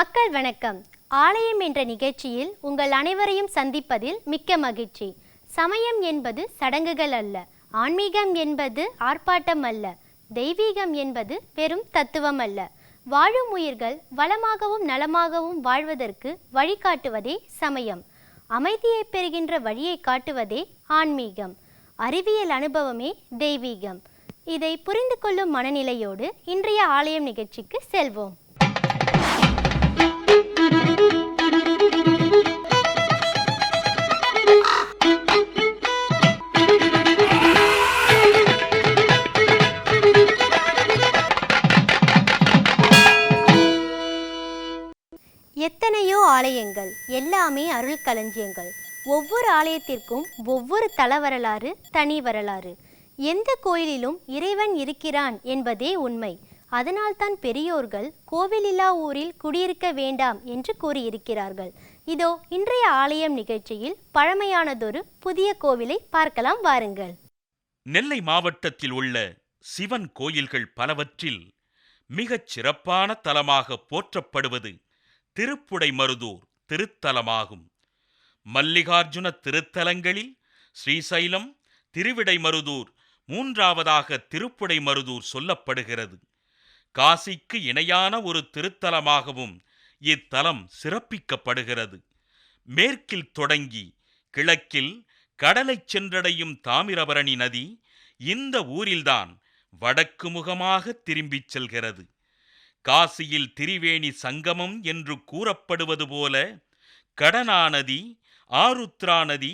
மக்கள் வணக்கம். ஆலயம் என்ற நிகழ்ச்சியில் உங்கள் அனைவரையும் சந்திப்பதில் மிக்க மகிழ்ச்சி. சமயம் என்பது சடங்குகள் அல்ல. ஆன்மீகம் என்பது ஆர்ப்பாட்டம் அல்ல. தெய்வீகம் என்பது வெறும் தத்துவம் அல்ல. வாழும் உயிர்கள் வளமாகவும் நலமாகவும் வாழ்வதற்கு வழிகாட்டுவதே சமயம். அமைதியை பெறுகின்ற வழியை காட்டுவதே ஆன்மீகம். அறிவியல் அனுபவமே தெய்வீகம். இதை புரிந்து கொள்ளும் மனநிலையோடு இன்றைய ஆலயம் நிகழ்ச்சிக்கு செல்வோம். ஆலயங்கள் எல்லாமே அருள் களஞ்சியங்கள் ஒவ்வொரு ஆலயத்திற்கும் ஒவ்வொரு தல வரலாறு தனி வரலாறு. எந்த கோயிலிலும் இறைவன் இருக்கிறான் என்பதே உண்மை. அதனால்தான் பெரியோர்கள் கோவிலில்லா ஊரில் குடியிருக்க வேண்டாம் என்று கூறியிருக்கிறார்கள். இதோ இன்றைய ஆலயம் நிகழ்ச்சியில் பழமையானதொரு புதிய கோவிலை பார்க்கலாம் வாருங்கள். நெல்லை மாவட்டத்தில் உள்ள சிவன் கோயில்கள் பலவற்றில் மிகச் சிறப்பான தலமாக போற்றப்படுவது திருப்புடைமருதூர். திருத்தலமாகும். மல்லிகார்ஜுன திருத்தலங்களில் ஸ்ரீசைலம் திருவிடைமருதூர் மூன்றாவதாக திருப்புடைமருதூர் சொல்லப்படுகிறது. காசிக்கு இணையான ஒரு திருத்தலமாகவும் இத்தலம் சிறப்பிக்கப்படுகிறது. மேற்கில் தொடங்கி கிழக்கில் கடலைச் சென்றடையும் தாமிரபரணி நதி இந்த ஊரில்தான் வடக்கு முகமாக திரும்பிச் செல்கிறது. காசியில் திரிவேணி சங்கமம் என்று கூறப்படுவது போல கடனா நதி ஆருத்ரா நதி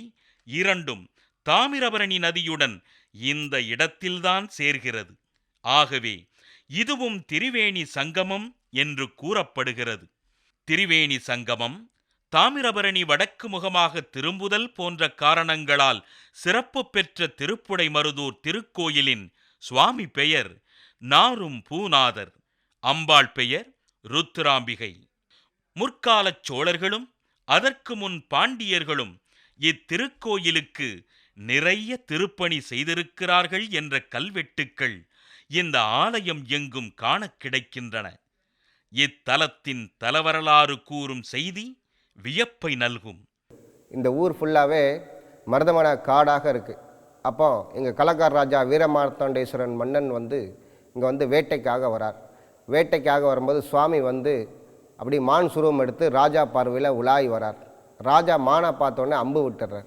இரண்டும் தாமிரபரணி நதியுடன் இந்த இடத்தில்தான் சேர்கிறது. ஆகவே இதுவும் திரிவேணி சங்கமம் என்று கூறப்படுகிறது. திரிவேணி சங்கமம் தாமிரபரணி வடக்கு முகமாக திரும்புதல் போன்ற காரணங்களால் சிறப்பு பெற்ற திருப்புடைமருதூர் திருக்கோயிலின் சுவாமி பெயர் நாரும் பூநாதர் அம்பாள் பெயர் ருத்ராம்பிகை. முற்காலச் சோழர்களும் அதற்கு முன் பாண்டியர்களும் இத்திருக்கோயிலுக்கு நிறைய திருப்பணி செய்திருக்கிறார்கள் என்ற கல்வெட்டுக்கள் இந்த ஆலயம் எங்கும் காணக் கிடைக்கின்றன. இத்தலத்தின் தலவரலாறு கூறும் செய்தி வியப்பை நல்கும். இந்த ஊர் ஃபுல்லாகவே மருதமன காடாக இருக்குது அப்போ எங்கள் கலக்கார் ராஜா வீரமார்த்தாண்டேஸ்வரன் மன்னன் வந்து இங்கே வந்து வேட்டைக்காக வரார். வேட்டைக்காக வரும்போது சுவாமி வந்து அப்படி மான் சுருவம் எடுத்து ராஜா பார்வையில் உலாய் வரார். ராஜா மானை பார்த்தோன்னே அம்பு விட்டுறார்.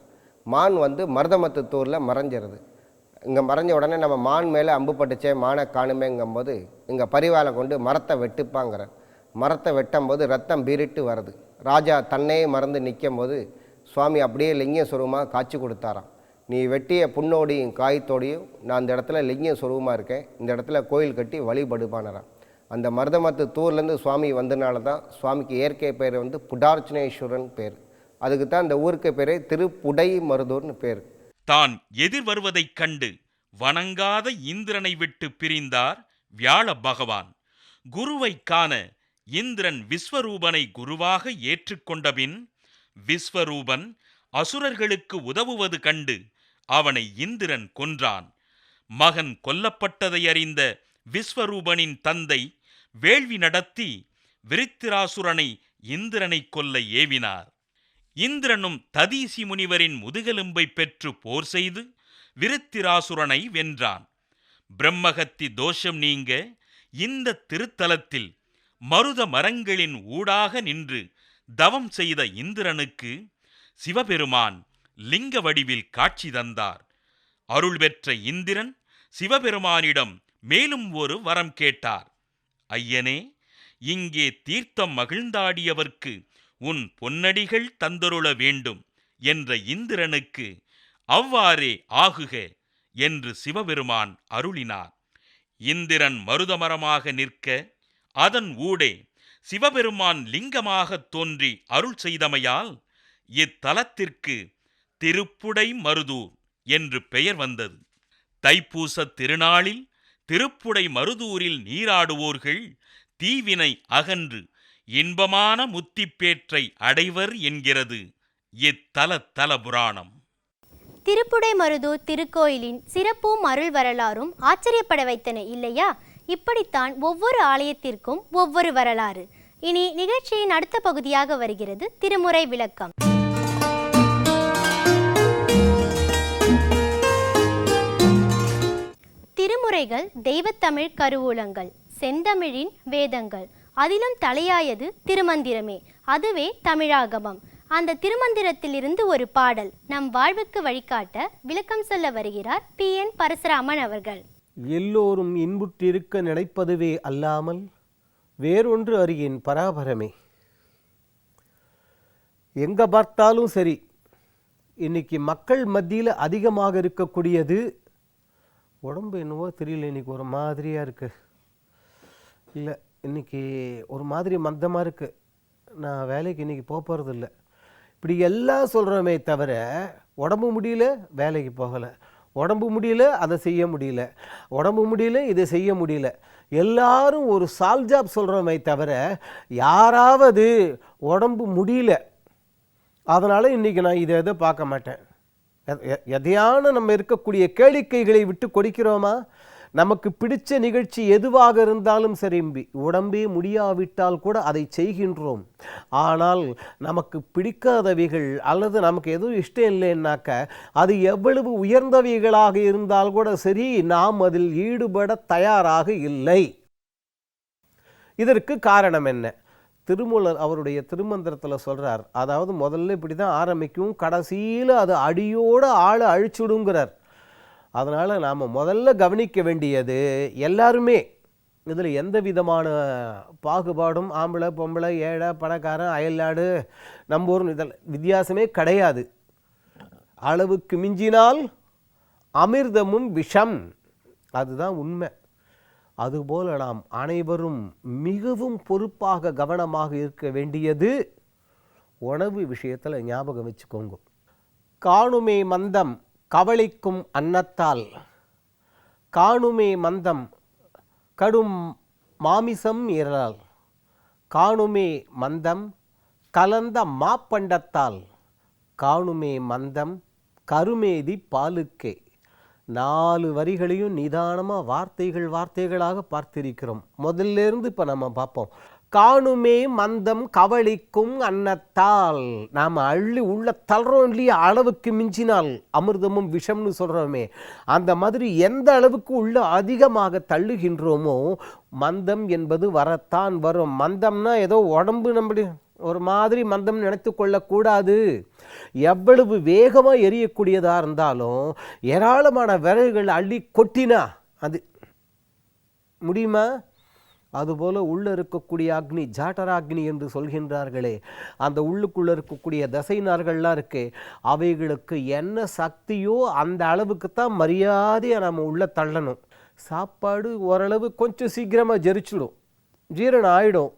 மான் வந்து மருதமத்துத்தூரில் மறைஞ்சிருது. இங்கே மறைஞ்ச உடனே நம்ம மான் மேலே அம்பு பட்டுச்சே மானை காணுமேங்கும்போது இங்கே பரிவாலை கொண்டு மரத்தை வெட்டுப்பாங்கிறார். மரத்தை வெட்டும்போது ரத்தம் பீரிட்டு வருது. ராஜா தன்னையே மறந்து நிற்கும் போது சுவாமி அப்படியே லிங்க சுரூபமாக காட்சி கொடுத்தாராம். நீ வெட்டிய புண்ணோடையும் காயத்தோடையும் நான் இந்த இடத்துல லிங்க சுரூபமாக இருக்கேன். இந்த இடத்துல கோயில் கட்டி வழிபடுப்பானறான் அந்த மருதமத்து தூர்லேருந்து சுவாமி வந்தனால தான் சுவாமிக்கு இயற்கை பேர் வந்து புடார்ச்சனேஸ்வரன் பேர். அதுக்கு தான் இந்த ஊருக்கு பேரே திருப்புடை மருதூர்னு பேர். தான் எதிர் வருவதைக் கண்டு வணங்காத இந்திரனை விட்டு பிரிந்தார் வியாழ பகவான். குருவை காண இந்திரன் விஸ்வரூபனை குருவாக ஏற்றுக்கொண்டபின் விஸ்வரூபன் அசுரர்களுக்கு உதவுவது கண்டு அவனை இந்திரன் கொன்றான். மகன் கொல்லப்பட்டதை அறிந்த விஸ்வரூபனின் தந்தை வேள்வி நடத்தி விருத்திராசுரனை இந்திரனை கொல்ல ஏவினார். இந்திரனும் ததீசி முனிவரின் முதுகெலும்பை பெற்று போர் செய்து விருத்திராசுரனை வென்றான். பிரம்மகத்தி தோஷம் நீங்க இந்த திருத்தலத்தில் மருத மரங்களின் ஊடாக நின்று தவம் செய்த இந்திரனுக்கு சிவபெருமான் லிங்க வடிவில் காட்சி தந்தார். அருள் பெற்ற இந்திரன் சிவபெருமானிடம் மேலும் ஒரு வரம் கேட்டார். ஐயனே இங்கே தீர்த்தம் மகிழ்ந்தாடியவர்க்கு உன் பொன்னடிகள் தந்தருள வேண்டும் என்ற இந்திரனுக்கு அவ்வாறே ஆகுக என்று சிவபெருமான் அருளினார். இந்திரன் மருதமரமாக நிற்க அதன் ஊடே சிவபெருமான் லிங்கமாகத் தோன்றி அருள் செய்தமையால் இத்தலத்திற்கு திருப்புடை மருதூர் என்று பெயர் வந்தது. தைப்பூசத் திருநாளில் திருப்புடை மருதூரில் நீராடுவோர்கள் தீவினை அகன்று இன்பமான முத்திப்பேற்றை அடைவர் என்கிறது இத்தல தல புராணம். திருப்புடை மருதூர் திருக்கோயிலின் சிறப்பும் அருள் வரலாறும் ஆச்சரியப்பட வைத்தன இல்லையா? இப்படித்தான் ஒவ்வொரு ஆலயத்திற்கும் ஒவ்வொரு வரலாறு. இனி நிகழ்ச்சியின் அடுத்த பகுதியாக வருகிறது திருமுறை விளக்கம். திருமுறைகள் தெய்வத்தமிழ் கருவூலங்கள் செந்தமிழின் வேதங்கள். அதிலும் தலையாயது திருமந்திரமே. அதுவே தமிழாகமம். அந்த திருமந்திரத்திலிருந்து ஒரு பாடல் நம் வாழ்வுக்கு வழிகாட்ட விளக்கம் சொல்ல வருகிறார் பி. என். பரசுராமன் அவர்கள். எல்லோரும் இன்புற்றிருக்க நினைப்பதுவே அல்லாமல் வேறொன்று அறியின் பராபரமே. எங்க பார்த்தாலும் சரி இன்னைக்கு மக்கள் மத்தியில் அதிகமாக இருக்கக்கூடியது உடம்பு என்னவோ தெரியல இன்னைக்கு ஒரு மாதிரியாக இருக்குது இல்லை இன்னைக்கு ஒரு மாதிரி மந்தமாக இருக்குது நான் வேலைக்கு இன்றைக்கி போக போகிறது இல்லை. இப்படி எல்லாம் சொல்கிறோமே தவிர உடம்பு முடியல வேலைக்கு போகலை. உடம்பு முடியல அதை செய்ய முடியல. உடம்பு முடியல இதை செய்ய முடியல. எல்லாரும் ஒரு சால்ஜாப் சொல்கிறோமே தவிர யாராவது உடம்பு முடியல. அதனால் இன்றைக்கி நான் இதை எதை பார்க்க மாட்டேன். எதையான நம்ம இருக்கக்கூடிய கேளிக்கைகளை விட்டு கொடுக்கிறோமா? நமக்கு பிடிச்ச நிகழ்ச்சி எதுவாக இருந்தாலும் சரி உடம்பே முடியாவிட்டால் கூட அதை செய்கின்றோம். ஆனால் நமக்கு பிடிக்காதவைகள் அல்லது நமக்கு எதுவும் இஷ்டம் இல்லைன்னாக்க அது எவ்வளவு உயர்ந்தவைகளாக இருந்தால் கூட சரி நாம் அதில் ஈடுபட தயாராக இல்லை. இதற்கு காரணம் என்ன? திருமூலர் அவருடைய திருமந்திரத்தில் சொல்கிறார் அதாவது முதல்ல இப்படி தான் ஆரம்பிக்கும் கடைசியில் அது அடியோடு ஆளை அழிச்சுடுங்கிறார். அதனால் நாம் முதல்ல கவனிக்க வேண்டியது எல்லாருமே. இதில் எந்த விதமான பாகுபாடும் ஆம்பளை பொம்பளை ஏழை பணக்காரன் அயல்நாடு நம்பூர் இதில் வித்தியாசமே கிடையாது. அளவுக்கு மிஞ்சினால் அமிர்தமும் விஷம். அதுதான் உண்மை. அதுபோல நாம் அனைவரும் மிகவும் பொறுப்பாக கவனமாக இருக்க வேண்டியது உணவு விஷயத்தில் ஞாபகம் வச்சுக்கோங்க. காணுமே மந்தம் கவலைக்கும் அன்னத்தால். காணுமே மந்தம் கடும் மாமிசம் இரலால் காணுமே மந்தம் கலந்த மாப்பண்டத்தால். காணுமே மந்தம் கருமேதி பாலுக்கே. நாலு வரிகளையும் நிதானமாக வார்த்தைகள் வார்த்தைகளாக பார்த்திருக்கிறோம். முதல்ல இருந்து இப்போ நம்ம பார்ப்போம். காணுமே மந்தம் கவளிக்கும் அன்னத்தால். நாம் அள்ளி உள்ள தள்ளுறோம் இல்லையா? அளவுக்கு மிஞ்சினால். அமிர்தமும் விஷம்னு சொல்கிறோமே அந்த மாதிரி எந்த அளவுக்கு உள்ள அதிகமாக தள்ளுகின்றோமோ மந்தம் என்பது வரத்தான் வரும். மந்தம்னா ஏதோ உடம்பு நம்முடைய ஒரு மாதிரி மந்தம் நினைத்து கொள்ளக்கூடாது. எவ்வளவு வேகமாக எரியக்கூடியதாக இருந்தாலும் ஏராளமான விறகுகள் அள்ளி கொட்டினா அது முடியுமா? அதுபோல் உள்ளே இருக்கக்கூடிய அக்னி ஜாட்டராக்னி என்று சொல்கின்றார்களே. அந்த உள்ளுக்குள்ளே இருக்கக்கூடிய தசைனார்கள்லாம் இருக்கே அவைகளுக்கு என்ன சக்தியோ அந்த அளவுக்கு தான் மரியாதையை நம்ம உள்ளே தள்ளணும். சாப்பாடு ஓரளவு கொஞ்சம் சீக்கிரமாக ஜெரிச்சிடும். ஜீரணம் ஆகிடும்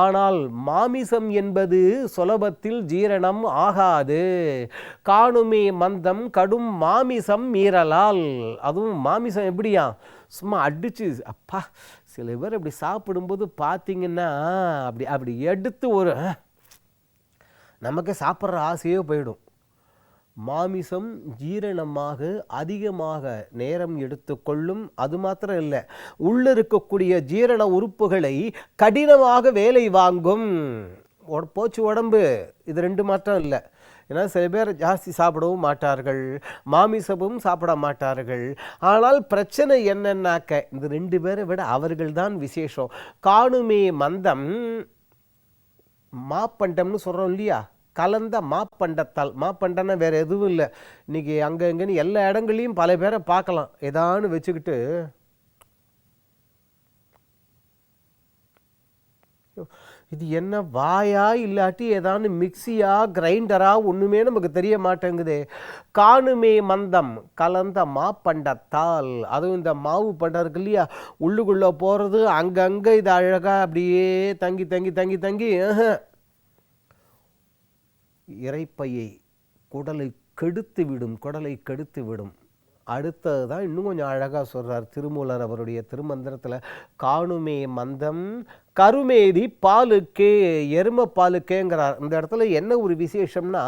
ஆனால் மாமிசம் என்பது சுலபத்தில் ஜீரணம் ஆகாது. காணுமே மந்தம் கடும் மாமிசம் மீறலால். அதுவும் மாமிசம் எப்படியா? சும்மா அடிச்சு அப்பா சில பேர் அப்படி சாப்பிடும்போது பார்த்தீங்கன்னா அப்படி அப்படி எடுத்து ஒரு நமக்கு சாப்பிட்ற ஆசையே போயிடும். மாமிசம் ஜீரணமாக அதிகமாக நேரம் எடுத்துக்கொள்ளும் அது மாத்திரம் இல்லை உள்ள இருக்கக்கூடிய ஜீரண உறுப்புகளை கடினமாக வேலை வாங்கும். போச்சு உடம்பு. இது ரெண்டு மாற்றம் இல்லை. ஏன்னா சில பேர் ஜாஸ்தி சாப்பிடவும் மாட்டார்கள். மாமிசமும் சாப்பிட மாட்டார்கள். ஆனால் பிரச்சனை என்னன்னாக்க இந்த ரெண்டு பேரை விட அவர்கள்தான் விசேஷம். காணுமே மந்தம் மாப்பண்டம்னு சொல்கிறோம் இல்லையா? கலந்த மாப்பண்டத்தால். மாப்பண்டம்னா வேறு எதுவும் இல்லை. இன்றைக்கி அங்கே இங்கேன்னு எல்லா இடங்கள்லையும் பல பேரை பார்க்கலாம். ஏதான்னு வச்சுக்கிட்டு. இது என்ன வாயா இல்லாட்டி ஏதான்னு மிக்சியா கிரைண்டரா ஒன்றுமே நமக்கு தெரிய மாட்டேங்குதே. காணுமே மந்தம் கலந்த மாப்பண்டத்தால். அதுவும் இந்த மாவு பண்டம் இருக்கு இல்லையா? உள்ளுக்குள்ளே போகிறது அங்கங்கே இது அழகாக அப்படியே தங்கி தங்கி தங்கி தங்கி இறைப்பையை இரைப்பையை குடலை கெடுத்து விடும் குடலை கெடுத்து விடும் அடுத்தது தான் இன்னும் கொஞ்சம் அழகாக சொல்கிறார் திருமூலர் அவருடைய திருமந்திரத்தில் காணுமே மந்தம் கருமேதி பாலுக்கே எரும பாலுக்கேங்கிறார். இந்த இடத்துல என்ன ஒரு விசேஷம்னா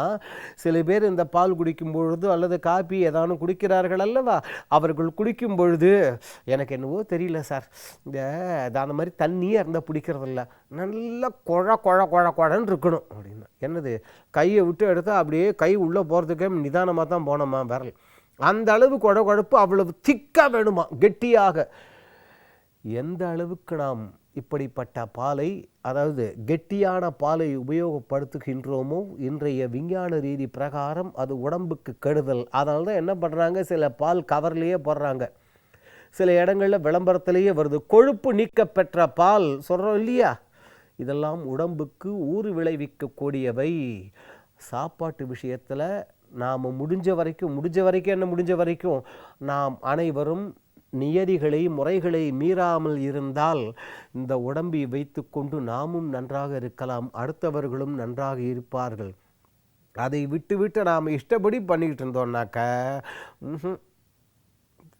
சில பேர் இந்த பால் குடிக்கும் பொழுது அல்லது காப்பி ஏதானும் குடிக்கிறார்கள் அல்லவா? அவர்கள் குடிக்கும் பொழுது எனக்கு என்னவோ தெரியல சார். இந்த அந்த மாதிரி தண்ணியாக இருந்தால் பிடிக்கிறதில்ல நல்லா குழ குழ குழ குழன்னு இருக்கணும் அப்படின்னு. என்னது? கையை விட்டு எடுத்தால் அப்படியே கை உள்ளே போகிறதுக்கே நிதானமாக தான் போனோமா விரல். அந்த அளவு குழ குழப்பு அவ்வளவு திக்காக வேணுமா? கெட்டியாக. எந்த அளவுக்கு நாம் இப்படிப்பட்ட பாலை அதாவது கெட்டியான பாலை உபயோகப்படுத்துகின்றோமோ இன்றைய விஞ்ஞான ரீதி பிரகாரம் அது உடம்புக்கு கெடுதல். அதனால தான் என்ன பண்ணுறாங்க சில பால் கவர்லேயே போடுறாங்க. சில இடங்களில் விளம்பரத்திலேயே வருது. கொழுப்பு நீக்க பெற்ற பால் சொல்கிறோம் இல்லையா? இதெல்லாம் உடம்புக்கு ஊறு விளைவிக்கக்கூடியவை. சாப்பாட்டு விஷயத்தில் நாம் முடிஞ்ச வரைக்கும் முடிஞ்ச வரைக்கும் என்ன முடிஞ்ச வரைக்கும் நாம் அனைவரும் நியதிகளை முறைகளை மீறாமல் இருந்தால் இந்த உடம்பை வைத்துக்கொண்டு நாமும் நன்றாக இருக்கலாம் அடுத்தவர்களும் நன்றாக இருப்பார்கள். அதை விட்டு விட்டு நாம் இஷ்டப்படி பண்ணிக்கிட்டு இருந்தோம்னாக்க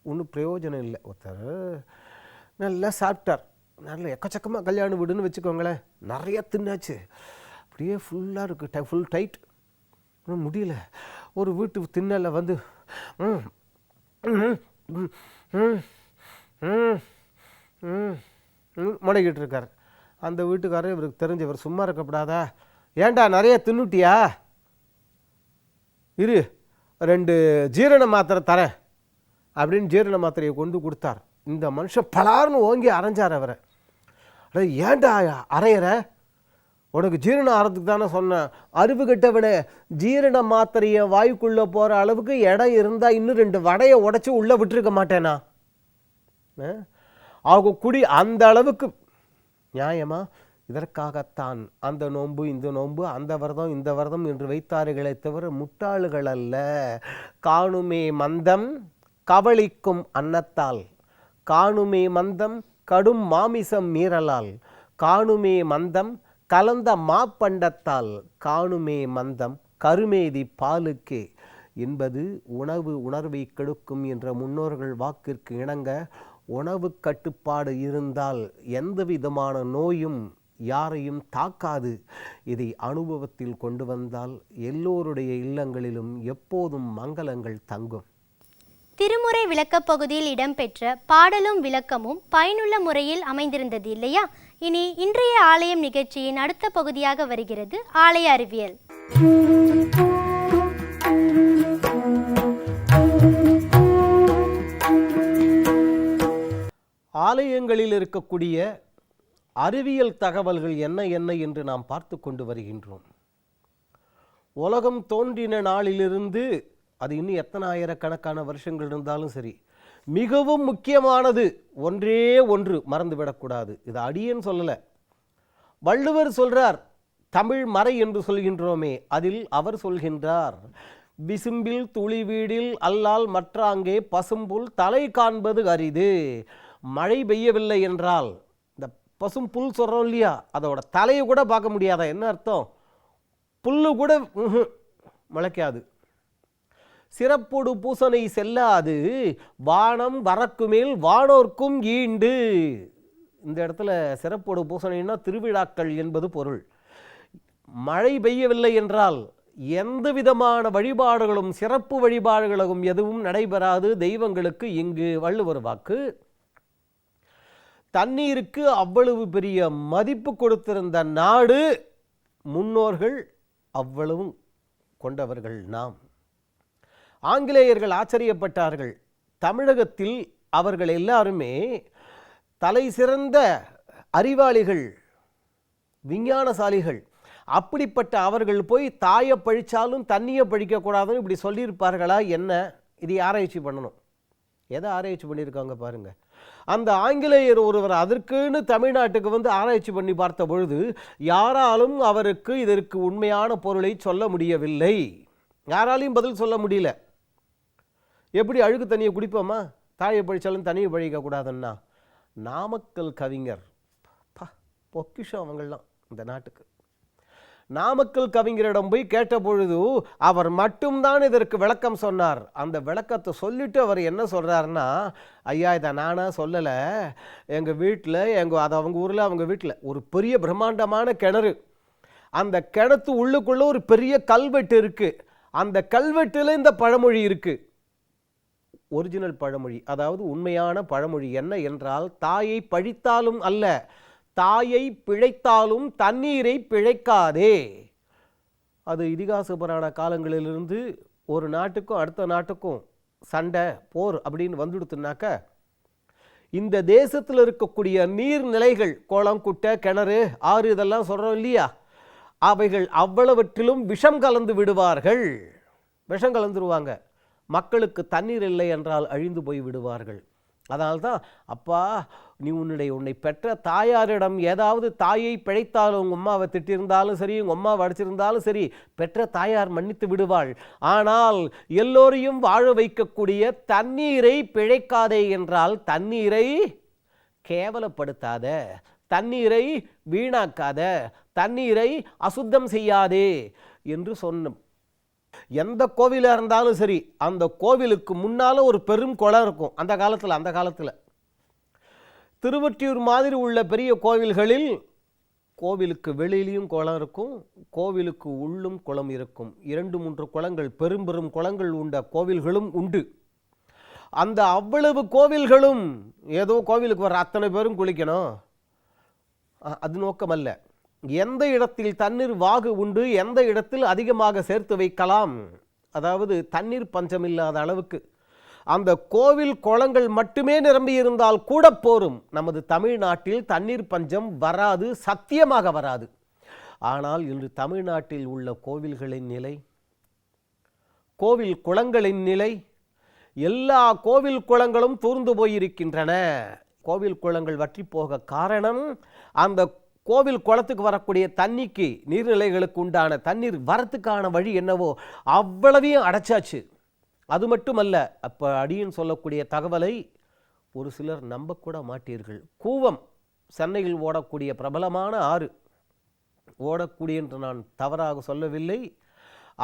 ஒன்றும் பிரயோஜனம் இல்லை. ஒருத்தர் நல்லா சாப்பிட்டார். நல்ல எக்கச்சக்கமாக கல்யாணம் வீடுன்னு வச்சுக்கோங்களேன். நிறைய தின்னாச்சு. அப்படியே ஃபுல்லாக இருக்குது டை ஃபுல் டைட் முடியல. ஒரு வீட்டு திண்ணல வந்து ம், ம், ம், ம், ம், முடங்கிட்டு இருக்கார். அந்த வீட்டுக்காரர் இவருக்கு தெரிஞ்சவர் சும்மா இருக்கக்கூடாதா ஏன்டா நிறைய தின்னுட்டியா? இரு ரெண்டு ஜீரண மாத்திரை தரேன் அப்படின்னு ஜீரண மாத்திரையை கொண்டு கொடுத்தார். இந்த மனுஷன் பலார்னு ஓங்கி அரைஞ்சார் அவரை. ஏண்டா ஏன்டா அரையிற? உனக்கு ஜீரணம் ஆகிறதுக்கு தானே சொன்னேன். அறிவு கெட்டவனே ஜீரண மாத்திரையை வாய்க்குள்ளே போகிற அளவுக்கு இடம் இருந்தால் இன்னும் ரெண்டு வடையை உடச்சி உள்ளே விட்டுருக்க மாட்டேனா? அவங்க குடி அந்த அளவுக்கு நியாயமா? இதற்காகத்தான் அந்த நோன்பு இந்த நோன்பு அந்த விரதம் இந்த விரதம் என்று வைத்தார்களே தவிர முட்டாள்கள் அல்ல. காணுமே மந்தம் கவளிக்கும் அன்னத்தால். காணுமே மந்தம் கடும் மாமிசம் மீறலால். காணுமே மந்தம் கலந்த மாப்பண்டத்தால் காணுமே மந்தம் கருமேதி பாலுக்கே. என்பது உணவு உணர்வை கெடுக்கும் என்ற முன்னோர்கள் வாக்கிற்கு இணங்க உணவு கட்டுப்பாடு இருந்தால் எந்த விதமான நோயும் யாரையும் தாக்காது. இதை அனுபவத்தில் கொண்டு வந்தால் எல்லோருடைய இல்லங்களிலும் எப்போதும் மங்களங்கள் தங்கும். திருமுறை விளக்கப் பகுதியில் இடம்பெற்ற பாடலும் விளக்கமும் பயனுள்ள முறையில் அமைந்திருந்தது இல்லையா? இனி இன்றைய ஆலயம் நிகழ்ச்சியின் அடுத்த பகுதியாக வருகிறது ஆலய அறிவியல். ஆலயங்களில் இருக்கக்கூடிய அறிவியல் தகவல்கள் என்ன என்ன என்று நாம் பார்த்து கொண்டு வருகின்றோம். உலகம் தோன்றின நாளிலிருந்து அது இன்னும் எத்தனை ஆயிரக்கணக்கான வருஷங்கள் இருந்தாலும் சரி மிகவும் முக்கியமானது. ஒன்றே ஒன்று மறந்துவிடக்கூடாது. இது அடியேன்னு சொல்லலை. வள்ளுவர் சொல்றார் தமிழ் மறை என்று சொல்கின்றோமே அதில் அவர் சொல்கின்றார் விசும்பில் துளி வீடில் அல்லால் மற்ற அங்கே பசும்புல் தலை காண்பது அரிது. மழை பெய்யவில்லை என்றால் இந்த பசும் புல் சொல்கிறோம் இல்லையா அதோட தலையை கூட பார்க்க முடியாதா? என்ன அர்த்தம்? புல்லு கூட ம்ஹும், முளைக்காது. சிறப்பொடு பூசனை செல்லாது வானம் வரக்கு மேல் வானோர்க்கும் ஈண்டு. இந்த இடத்துல சிறப்புடு பூசணைன்னா திருவிழாக்கள் என்பது பொருள். மழை பெய்யவில்லை என்றால் எந்த விதமான வழிபாடுகளும் சிறப்பு வழிபாடுகளும் எதுவும் நடைபெறாது. தெய்வங்களுக்கு இங்கு வள்ளுவர் வாக்கு. தண்ணீருக்கு அவ்வளவு பெரிய மதிப்பு கொடுத்திருந்த நாடு முன்னோர்கள் அவ்வளவும் கொண்டவர்கள் நாம். ஆங்கிலேயர்கள் ஆச்சரியப்பட்டார்கள். தமிழகத்தில் அவர்கள் எல்லாருமே தலை சிறந்த அறிவாளிகள் விஞ்ஞானசாலிகள். அப்படிப்பட்ட அவர்கள் போய் தாயை பழிச்சாலும் தண்ணியை பழிக்கக்கூடாதுன்னு இப்படி சொல்லியிருப்பார்களா என்ன? இது ஆராய்ச்சி பண்ணணும். எதை ஆராய்ச்சி பண்ணியிருக்காங்க பாருங்க. அந்த ஆங்கிலேயர் ஒருவர் அதற்குன்னு தமிழ்நாட்டுக்கு வந்து ஆராய்ச்சி பண்ணி பார்த்த பொழுது யாராலும் அவருக்கு இதற்கு உண்மையான பொருளை சொல்ல முடியவில்லை. யாராலையும் பதில் சொல்ல முடியல. எப்படி அழுக்கு தண்ணியை குடிப்போமா? தாயை பழிச்சாலும் தண்ணியை பழிக்க கூடாதுன்னா நாமக்கல் கவிஞர் பா பொக்கிஷம் அவங்கள்லாம் இந்த நாட்டுக்கு. நாமக்கல் கவிஞரிடம் போய் கேட்ட பொழுது அவர் மட்டும்தான் இதற்கு விளக்கம் சொன்னார். அந்த விளக்கத்தை சொல்லிட்டு அவர் என்ன சொல்கிறாருன்னா ஐயா இதை நானாக சொல்லலை. எங்கள் வீட்டில் எங்கள் அது அவங்க ஊரில் அவங்க வீட்டில் ஒரு பெரிய பிரம்மாண்டமான கிணறு. அந்த கிணத்து உள்ளுக்குள்ளே ஒரு பெரிய கல்வெட்டு இருக்குது அந்த கல்வெட்டில் இந்த பழமொழி இருக்குது ஒரிஜினல் பழமொழி அதாவது உண்மையான பழமொழி என்ன என்றால் தாயை பழித்தாலும் அல்ல தாயை பிழைத்தாலும் தண்ணீரை பிழைக்காதே. அது இதிகாச புராண காலங்களிலிருந்து ஒரு நாட்டுக்கும் அடுத்த நாட்டுக்கும் சண்டை போர் அப்படின்னு வந்துடுத்துனாக்க இந்த தேசத்தில் இருக்கக்கூடிய நீர்நிலைகள் குளம் குட்டை கிணறு ஆறு இதெல்லாம் சொல்கிறோம் இல்லையா? அவைகள் அவ்வளவற்றிலும் விஷம் கலந்து விடுவார்கள். விஷம் கலந்துருவாங்க. மக்களுக்கு தண்ணீர் இல்லை என்றால் அழிந்து போய் விடுவார்கள். அதனால்தான் அப்பா நீ உன்னுடைய உன்னை பெற்ற தாயாரிடம் ஏதாவது தாயை பிழைத்தாலும் உங்கள் அம்மாவை திட்டிருந்தாலும் சரி உங்கள் அம்மாவை அடிச்சிருந்தாலும் சரி பெற்ற தாயார் மன்னித்து விடுவாள். ஆனால் எல்லோரையும் வாழ வைக்கக்கூடிய தண்ணீரை பிழைக்காதே என்றால் தண்ணீரை கேவலப்படுத்தாத தண்ணீரை வீணாக்காத தண்ணீரை அசுத்தம் செய்யாதே என்று சொன்னோம். எந்த கோவிலாக இருந்தாலும் சரி அந்த கோவிலுக்கு முன்னால் ஒரு பெரும் குளம் இருக்கும். அந்த காலத்தில் அந்த காலத்தில். திருவொற்றியூர் மாதிரி உள்ள பெரிய கோவில்களில் கோவிலுக்கு வெளியிலையும் குளம் இருக்கும் கோவிலுக்கு உள்ளும் குளம் இருக்கும். இரண்டு மூன்று குளங்கள் பெரும் பெரும் குளங்கள் உண்ட கோவில்களும் உண்டு. அந்த அவ்வளவு கோவில்களும் ஏதோ கோவிலுக்கு வர அத்தனை பேரும் குளிக்கணும். அது அது நோக்கமல்ல. எந்த இடத்தில் தண்ணீர் வாகு உண்டு எந்த இடத்தில் அதிகமாக சேர்த்து வைக்கலாம்? அதாவது தண்ணீர் பஞ்சம் இல்லாத அளவுக்கு. அந்த கோவில் குளங்கள் மட்டுமே நிரம்பி இருந்தால் கூட போரும். நமது தமிழ்நாட்டில் தண்ணீர் பஞ்சம் வராது சத்தியமாக வராது. ஆனால் இன்று தமிழ்நாட்டில் உள்ள கோவில்களின் நிலை கோவில் குளங்களின் நிலை எல்லா கோவில் குளங்களும் தூர்ந்து போயிருக்கின்றன. கோவில் குளங்கள் வற்றி போக காரணம் அந்த கோவில் குளத்துக்கு வரக்கூடிய தண்ணிக்கு நீர்நிலைகளுக்கு உண்டான தண்ணீர் வரத்துக்கான வழி என்னவோ அவ்வளவையும் அடைச்சாச்சு. அது மட்டுமல்ல அப்போ அடியின் சொல்லக்கூடிய தகவலை ஒரு சிலர் நம்பக்கூட மாட்டீர்கள். கூவம் சென்னையில் ஓடக்கூடிய பிரபலமான ஆறு. ஓடக்கூடிய என்று நான் தவறாக சொல்லவில்லை.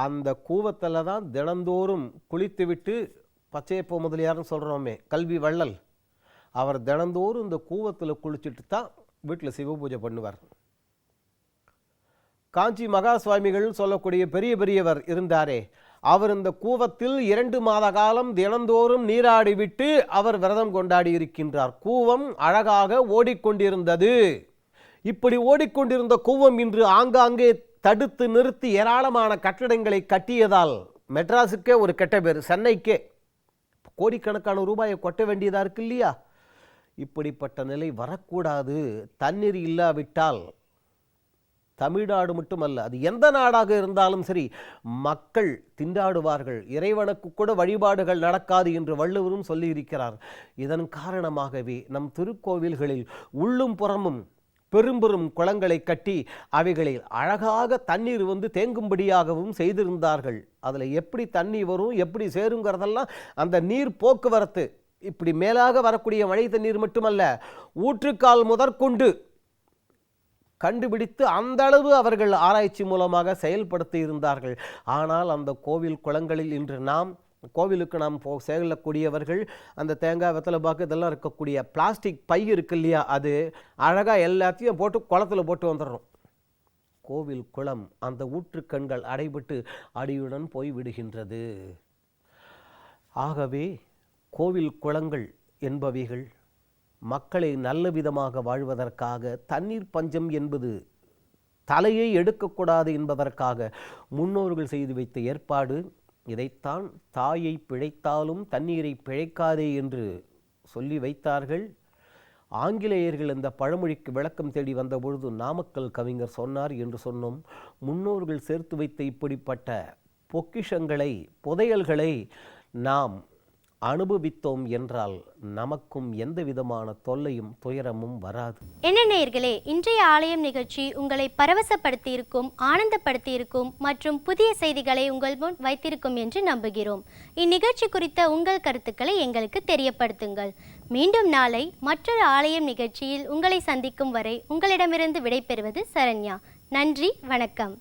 அந்த கூவத்தில் தான் தினந்தோறும் குளித்துவிட்டு பச்சையப்போ முதலியார்னு சொல்கிறோமே கல்வி வள்ளல். அவர் தினந்தோறும் இந்த கூவத்தில் குளிச்சுட்டு தான் வீட்டில் சிவபூஜை பண்ணுவார். காஞ்சி மகா சுவாமிகள்னு சொல்லக்கூடிய பெரிய பெரியவர் இருந்தாரே அவர் இந்த கூவத்தில் இரண்டு மாத காலம் தினந்தோறும் நீராடி விட்டு அவர் விரதம் கொண்டாடி இருக்கின்றார். கூவம் அழகாக ஓடிக்கொண்டிருந்தது. இப்படி ஓடிக்கொண்டிருந்த கூவம் இன்று ஆங்காங்கே தடுத்து நிறுத்தி ஏராளமான கட்டடங்களை கட்டியதால் மெட்ராஸுக்கே ஒரு கெட்ட பேர் சென்னைக்கே. கோடிக்கணக்கான ரூபாயை கொட்ட வேண்டியதா இருக்கு இல்லையா? இப்படிப்பட்ட நிலை வரக்கூடாது. தண்ணீர் இல்லாவிட்டால் தமிழ்நாடு மட்டுமல்ல அது எந்த நாடாக இருந்தாலும் சரி மக்கள் திண்டாடுவார்கள். இறைவனுக்கு கூட வழிபாடுகள் நடக்காது என்று வள்ளுவரும் சொல்லியிருக்கிறார். இதன் காரணமாகவே நம் திருக்கோவில்களில் உள்ளும் புறமும் பெரும் பெரும் குளங்களை கட்டி அவைகளில் அழகாக தண்ணீர் வந்து தேங்கும்படியாகவும் செய்திருந்தார்கள். அதில் எப்படி தண்ணி வரும் எப்படி சேருங்கிறதெல்லாம் அந்த நீர் போக்குவரத்து இப்படி மேலாக வரக்கூடிய மழை தண்ணீர் மட்டுமல்ல ஊற்றுக்கால் முதற்கொண்டு கண்டுபிடித்து அந்த அளவு அவர்கள் ஆராய்ச்சி மூலமாக செயல்படுத்தி இருந்தார்கள். ஆனால் அந்த கோவில் குளங்களில் இன்று நாம் கோவிலுக்கு நாம் போ செல்லக்கூடியவர்கள் அந்த தேங்காய் வெத்தலை பாக்கு இதெல்லாம் இருக்கக்கூடிய பிளாஸ்டிக் பை இருக்கு இல்லையா அது அழகாக எல்லாத்தையும் போட்டு குளத்துல போட்டு வந்துடுறோம். கோவில் குளம் அந்த ஊற்றுக்கண்கள் அடைபட்டு அடியுடன் போய் விடுகின்றது. ஆகவே கோவில் குளங்கள் என்பவைகள் மக்களை நல்ல விதமாக வாழ்வதற்காக தண்ணீர் பஞ்சம் என்பது தலையை எடுக்கக்கூடாது என்பதற்காக முன்னோர்கள் செய்து வைத்த ஏற்பாடு. இதைத்தான் தாயை பிழைத்தாலும் தண்ணீரை பிழைக்காதே என்று சொல்லி வைத்தார்கள். ஆங்கிலேயர்கள் இந்த பழமொழிக்கு விளக்கம் தேடி வந்தபொழுது நாமக்கல் கவிஞர் சொன்னார் என்று சொன்னோம். முன்னோர்கள் சேர்த்து வைத்த இப்படிப்பட்ட பொக்கிஷங்களை புதையல்களை நாம் அனுபவித்தோம் என்றால் நமக்கும் எந்த விதமான தொல்லையும் துயரமும் வராது. என்ன நேயர்களே இன்றைய ஆலயம் நிகழ்ச்சி உங்களை பரவசப்படுத்தி இருக்கும் ஆனந்தப்படுத்தி இருக்கும் மற்றும் புதிய செய்திகளை உங்கள் முன் வைத்திருக்கும் என்று நம்புகிறோம். இந்நிகழ்ச்சி குறித்த உங்கள் கருத்துக்களை எங்களுக்கு தெரியப்படுத்துங்கள். மீண்டும் நாளை மற்றொரு ஆலயம் நிகழ்ச்சியில் உங்களை சந்திக்கும் வரை உங்களிடமிருந்து விடைபெறுவது சரண்யா. நன்றி வணக்கம்.